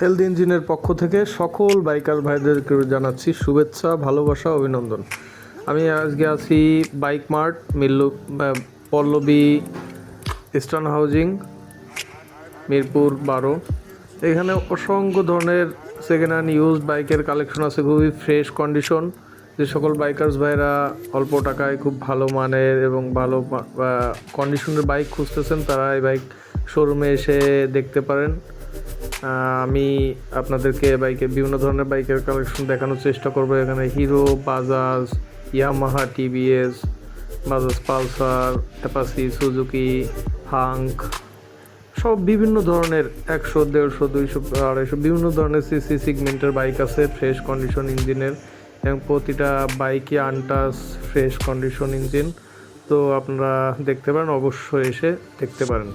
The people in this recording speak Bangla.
হেলথ ইঞ্জিনের পক্ষ থেকে সকল বাইকার ভাইদেরকে জানাচ্ছি শুভেচ্ছা, ভালোবাসা, অভিনন্দন। আমি আজকে আছি বাইক মার্ট, মিল্লু পল্লবী ইস্টার্ন হাউজিং, মিরপুর বারো। এখানে অসংখ্য ধরনের সেকেন্ড হ্যান্ড ইউজড বাইকের কালেকশন আছে, খুবই ফ্রেশ কন্ডিশন যে সকল বাইকার্স ভাইরা অল্প টাকায় খুব ভালো মানের এবং ভালো কন্ডিশনের বাইক খুঁজতেছেন, তারা এই বাইক শোরুমে এসে দেখতে পারেন। আমি আপনাদেরকে বাইকের বিভিন্ন ধরনের বাইকের কালেকশন দেখানোর চেষ্টা করব। এখানে Hero Bajaj Yamaha TVS Bajaj Pulsar Apache Suzuki Hunk সব বিভিন্ন ধরনের একশো, দেড়শো, দুইশো, আড়াইশো বিভিন্ন ধরনের সিসি সিগমেন্টের বাইক আছে ফ্রেশ কন্ডিশন ইঞ্জিনের এবং প্রতিটা বাইকই আনটাস ফ্রেশ কন্ডিশন ইঞ্জিন তো আপনারা দেখতে পারেন, অবশ্যই এসে দেখতে পারেন।